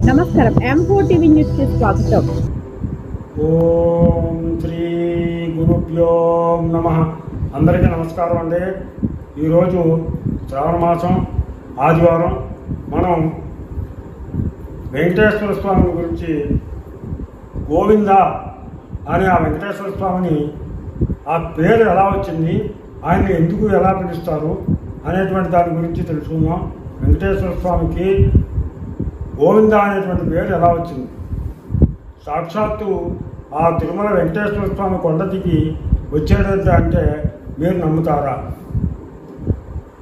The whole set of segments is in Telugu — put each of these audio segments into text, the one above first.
నమస్కారం. ఎం ఫోర్ టీవీ న్యూస్కి స్వాగతం. ఓం శ్రీ గురుభ్యో నమ. అందరికీ నమస్కారం అండి. ఈరోజు శ్రావణ మాసం ఆదివారం మనం వెంకటేశ్వర స్వామి గురించి గోవింద అని ఆ వెంకటేశ్వర స్వామిని ఆ పేరు ఎలా వచ్చింది ఆయన్ని ఎందుకు ఎలా పిలుస్తారు అనేటువంటి దాని గురించి తెలుసుకుందాం. వెంకటేశ్వర స్వామికి గోవింద అనేటువంటి పేరు ఎలా వచ్చింది? సాక్షాత్తు ఆ తిరుమల వెంకటేశ్వర స్వామి కొండ దిగి వచ్చేటట్టు అంటే మీరు నమ్ముతారా?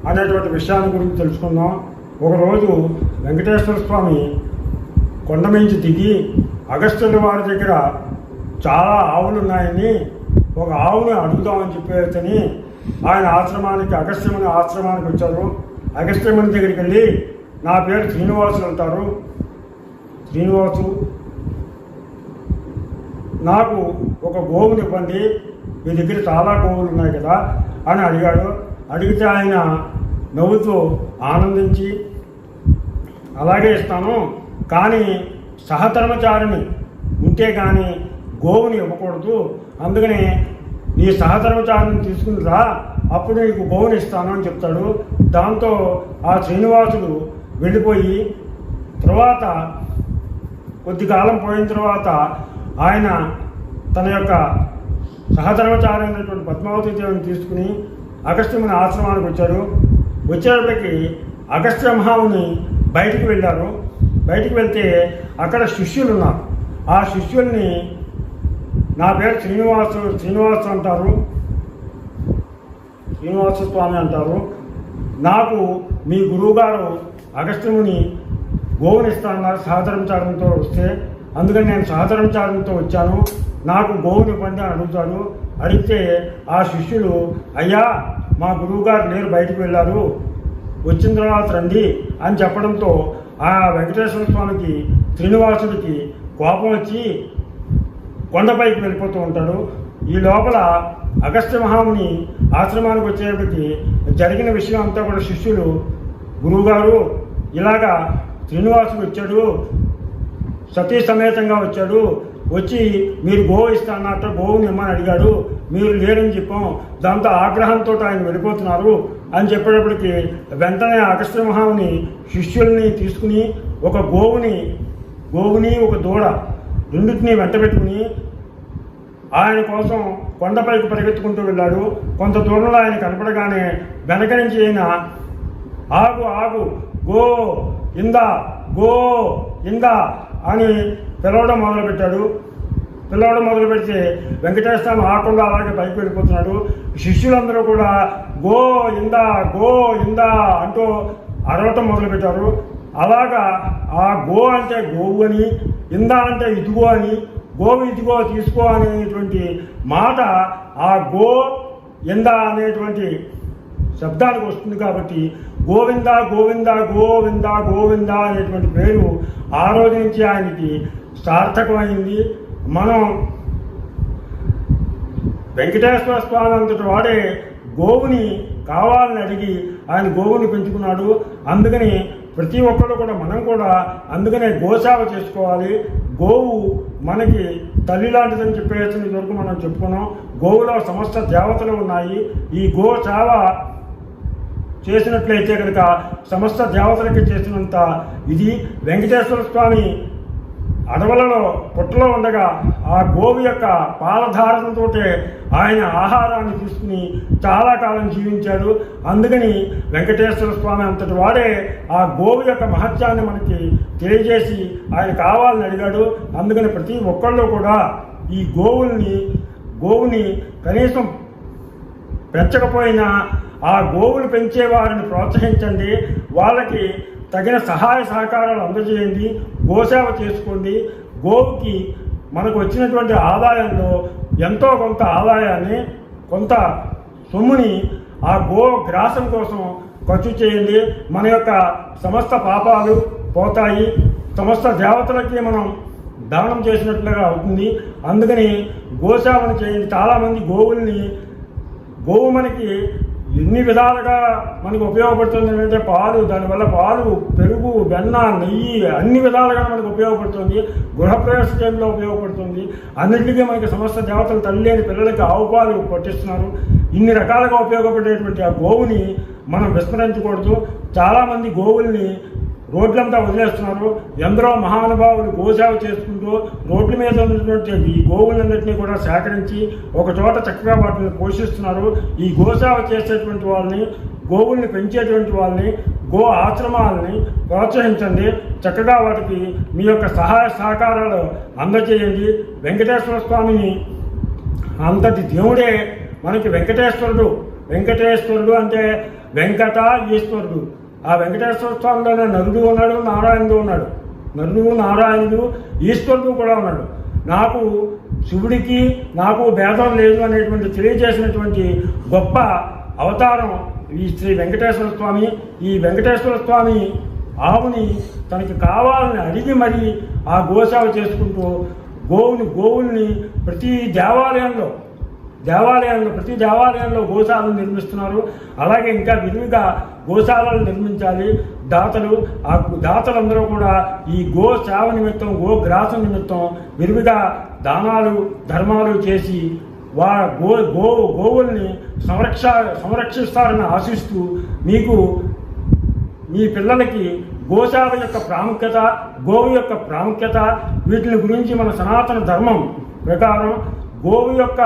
అనేటువంటి విషయాన్ని గురించి తెలుసుకుందాం. ఒకరోజు వెంకటేశ్వర స్వామి కొండ మించి దిగి అగస్త్యుల వారి దగ్గర చాలా ఆవులు ఉన్నాయని ఒక ఆవుని అడుగుదామని చెప్పేతని ఆయన ఆశ్రమానికి అగస్త్యముని ఆశ్రమానికి వచ్చారు. అగస్త్యముని దగ్గరికి వెళ్ళి నా పేరు శ్రీనివాసులు అంటారు. శ్రీనివాసు నాకు ఒక గోవుని ఇవ్వండి మీ దగ్గర చాలా గోవులు ఉన్నాయి కదా అని అడిగాడు. అడిగితే ఆయన నవ్వుతూ ఆనందించి అలాగే ఇస్తాను కానీ సహధర్మచారిని ఉంటే కానీ గోవుని ఇవ్వకూడదు. అందుకని నీ సహధర్మచారిని తీసుకుని రా అప్పుడు నీకు గోవుని ఇస్తాను అని చెప్తాడు. దాంతో ఆ శ్రీనివాసుడు వెళ్ళిపోయి తర్వాత కొద్ది కాలం పోయిన తర్వాత ఆయన తన యొక్క సహధర్మచారి అయినటువంటి పద్మావతి దేవిని తీసుకుని అగస్త్యముని ఆశ్రమానికి వచ్చారు. వచ్చేటప్పటికి అగస్త్య మహాముని బయటికి వెళ్ళారు. బయటికి వెళ్తే అక్కడ శిష్యులు ఉన్నారు. ఆ శిష్యుల్ని నా పేరు శ్రీనివాసు శ్రీనివాసు అంటారు. శ్రీనివాస స్వామి అంటారు. నాకు మీ గురువుగారు అగస్త్యముని గోవుని ఇస్తానన్నారు సహధర్మచారంతో వస్తే అందుకని నేను సహధర్మచారంతో వచ్చాను నాకు గోవుని ఇవ్వండి అని అడుగుతాను అడిగితే ఆ శిష్యులు అయ్యా మా గురువుగారు లేరు బయటకు వెళ్ళారు వచ్చిన తర్వాత రండి అని చెప్పడంతో ఆ వెంకటేశ్వర స్వామికి శ్రీనివాసుడికి కోపం వచ్చి కొండపైకి వెళ్ళిపోతూ ఉంటాడు. ఈ లోపల అగస్త్య మహాముని ఆశ్రమానికి వచ్చేప్పటికి జరిగిన విషయం అంతా కూడా శిష్యులు గురువుగారు ఇలాగా శ్రీనివాసుడు వచ్చాడు సతీ సమేతంగా వచ్చాడు వచ్చి మీరు గోవు ఇస్తానట గోవుని ఇమ్మని అడిగాడు మీరు లేరని చెప్పాం దాంతో ఆగ్రహంతో ఆయన వెళ్ళిపోతున్నారు అని చెప్పేటప్పటికి వెంటనే అగస్త్య మహాముని శిష్యుల్ని తీసుకుని ఒక గోవుని గోవుని ఒక దూడ రెండింటిని వెంట పెట్టుకుని ఆయన కోసం కొండపైకి పరిగెత్తుకుంటూ వెళ్ళాడు. కొంత దూరంలో ఆయన కనపడగానే వెనక నుంచి ఆయన ఆగు ఆగు గో ఇందా గో ఇందా అని పిలవడం మొదలుపెట్టాడు. పిలవడం మొదలు పెడితే వెంకటేశ్వర స్వామి ఆకుండా అలాగే పైకి వెళ్ళిపోతున్నాడు. శిష్యులందరూ కూడా గో ఇందా గో ఇందా అంటూ అరవటం మొదలుపెట్టారు. అలాగా ఆ గో అంటే గోవు అని ఇందా అంటే ఇదిగో అని గోవు ఇదిగో తీసుకో అనేటువంటి మాట ఆ గో ఇందా అనేటువంటి శబ్దానికి వస్తుంది కాబట్టి గోవింద గోవింద గోవింద గోవింద అనేటువంటి పేరు ఆ రోజు నుంచి ఆయనకి సార్థకమైంది. మనం వెంకటేశ్వర స్వామి అంతటి వాడే గోవుని కావాలని అడిగి ఆయన గోవుని పెంచుకున్నాడు. అందుకని ప్రతి ఒక్కరు కూడా మనం కూడా అందుకనే గోసేవ చేసుకోవాలి. గోవు మనకి తల్లి లాంటిదని చెప్పేసి వరకు మనం చెప్పుకున్నాం. గోవులో సమస్త దేవతలు ఉన్నాయి. ఈ గో సేవ చేసినట్లయితే కనుక సమస్త దేవతలకి చేసినంత ఇది వెంకటేశ్వర స్వామి అడవులలో పుట్టలో ఉండగా ఆ గోవు యొక్క పాలధారణతో ఆయన ఆహారాన్ని తీసుకుని చాలా కాలం జీవించాడు. అందుకని వెంకటేశ్వర స్వామి అంతటి వాడే ఆ గోవు యొక్క మహత్యాన్ని మనకి తెలియజేసి ఆయన కావాలని అడిగాడు. అందుకని ప్రతి ఒక్కళ్ళు కూడా ఈ గోవుల్ని గోవుని కనీసం పెంచకపోయినా ఆ గోవులు పెంచే వారిని ప్రోత్సహించండి వాళ్ళకి తగిన సహాయ సహకారాలు అందజేయండి గోసేవ చేసుకోండి. గోవుకి మనకు వచ్చినటువంటి ఆదాయంలో ఎంతో కొంత ఆదాయాన్ని కొంత సొమ్ముని ఆ గో గ్రాసం కోసం ఖర్చు చేయండి. మన యొక్క సమస్త పాపాలు పోతాయి. సమస్త దేవతలకి మనం దానం చేసినట్లుగా అవుతుంది. అందుకని గోసేవను చేయండి. చాలామంది గోవుల్ని గోవు మనకి ఎన్ని విధాలుగా మనకు ఉపయోగపడుతుంది ఏంటంటే పాలు దానివల్ల పాలు పెరుగు వెన్న నెయ్యి అన్ని విధాలుగా మనకు ఉపయోగపడుతుంది. గృహప్రవేశ టైంలో ఉపయోగపడుతుంది. అన్నింటికీ మనకి సమస్త దేవతలు తల్లి అని పిల్లలకి ఆవు పాలు పట్టిస్తున్నారు. ఇన్ని రకాలుగా ఉపయోగపడేటువంటి ఆ గోవుని మనం విస్మరించకూడదు. చాలామంది గోవుల్ని రోడ్లంతా వదిలేస్తున్నారు. ఎందరో మహానుభావులు గోసేవ చేసుకుంటూ రోడ్ల మీద ఉన్నటువంటి ఈ గోవులన్నింటినీ కూడా సేకరించి ఒక చోట చక్కగా వాటిని పోషిస్తున్నారు. ఈ గోసేవ చేసేటువంటి వాళ్ళని గోవుల్ని పెంచేటువంటి వాళ్ళని గో ఆశ్రమాలని ప్రోత్సహించండి. చక్కగా వాటికి మీ యొక్క సహాయ సహకారాలు అందజేయండి. వెంకటేశ్వర స్వామిని అంతటి దేవుడే మనకి వెంకటేశ్వరుడు. వెంకటేశ్వరుడు అంటే వెంకట ఈశ్వరుడు ఆ వెంకటేశ్వర స్వామిలోనే నరుడు ఉన్నాడు నారాయణుడు ఉన్నాడు. నరుడు నారాయణుడు ఈశ్వరుడు కూడా ఉన్నాడు. నాకు శివుడికి నాకు భేదం లేదు అనేటువంటి తెలియజేసినటువంటి గొప్ప అవతారం ఈ శ్రీ వెంకటేశ్వర స్వామి. ఈ వెంకటేశ్వర స్వామి ఆవుని తనకి కావాలని అడిగి మరి ఆ గోసేవ చేసుకుంటూ గోవుని గోవుల్ని ప్రతి దేవాలయంలో దేవాలయాల్లో ప్రతి దేవాలయంలో గోశాలను నిర్మిస్తున్నారు. అలాగే ఇంకా విరివిగా గోశాలను నిర్మించాలి. దాతలు ఆ దాతలందరూ కూడా ఈ గో సేవ నిమిత్తం గో గ్రాసం నిమిత్తం విరివిగా దానాలు ధర్మాలు చేసి వా గో గో గోవుల్ని సంరక్ష సంరక్షిస్తారని ఆశిస్తూ మీకు మీ పిల్లలకి గోశాల యొక్క ప్రాముఖ్యత గోవు యొక్క ప్రాముఖ్యత వీటిని గురించి మన సనాతన ధర్మం ప్రకారం గోవు యొక్క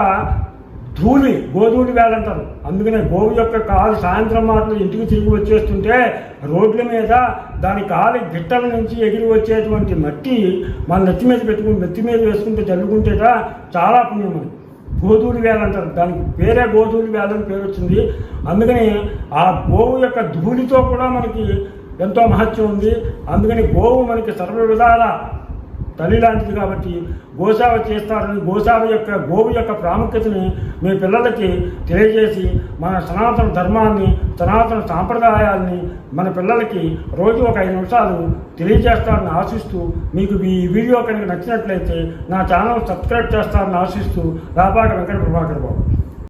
ధూళి గోధూళి వేలంటారు అందుకనే గోవు యొక్క కాలు సాయంత్రం మాటలు ఇంటికి తిరిగి వచ్చేస్తుంటే రోడ్ల మీద దాని కాలి గిట్టల నుంచి ఎగిరి వచ్చేటువంటి మట్టి మన నెత్తి మీద పెట్టుకుని నెత్తి మీద వేసుకుంటే చల్లుకుంటేట చాలా పుణ్యం అది. గోధూళి వేల అంటారు. దానికి పేరే గోధూళి వేల అని పేరు వచ్చింది. అందుకని ఆ గోవు యొక్క ధూళితో కూడా మనకి ఎంతో మహత్యం ఉంది. అందుకని గోవు మనకి సర్వ విధాల తల్లి లాంటిది కాబట్టి గోసావ చేస్తారని గోసావ యొక్క గోవు యొక్క ప్రాముఖ్యతని మీ పిల్లలకి తెలియజేసి మన సనాతన ధర్మాన్ని సనాతన సాంప్రదాయాల్ని మన పిల్లలకి రోజు ఒక ఐదు నిమిషాలు తెలియజేస్తారని ఆశిస్తూ మీకు ఈ వీడియో కనుక నచ్చినట్లయితే నా ఛానల్ సబ్స్క్రైబ్ చేస్తారని ఆశిస్తూ రాపాక వెంకట ప్రభాకర్ బాబు.